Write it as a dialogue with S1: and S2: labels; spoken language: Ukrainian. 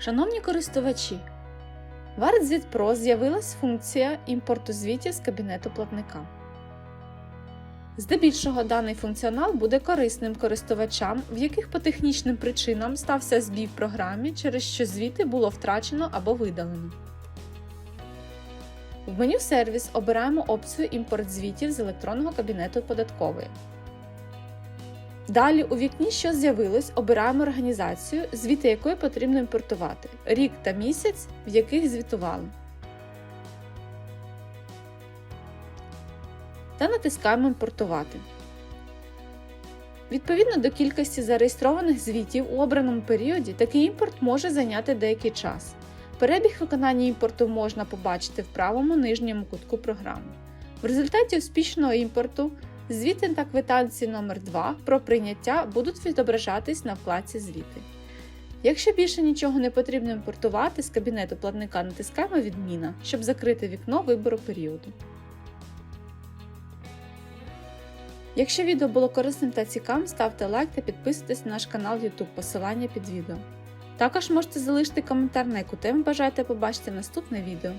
S1: Шановні користувачі, в ArtZit з'явилась функція імпорту звітів з кабінету платника. Здебільшого даний функціонал буде корисним користувачам, в яких по технічним причинам стався збій в програмі, через що звіти було втрачено або видалено. В меню Сервіс обираємо опцію Імпорт звітів з електронного кабінету податкової. Далі у вікні, що з'явилось, обираємо організацію, звіти якої потрібно імпортувати, рік та місяць, в яких звітували. Та натискаємо Імпортувати. Відповідно до кількості зареєстрованих звітів у обраному періоді, такий імпорт може зайняти деякий час. Перебіг виконання імпорту можна побачити в правому нижньому кутку програми. В результаті успішного імпорту звіти та квитанції номер 2 про прийняття будуть відображатись на вкладці Звіти. Якщо більше нічого не потрібно імпортувати, з кабінету платника натискаємо Відміна, щоб закрити вікно вибору періоду. Якщо відео було корисним та цікавим, ставте лайк та підписуйтесь на наш канал YouTube, посилання під відео. Також можете залишити коментар, на яку тему бажаєте побачити наступне відео.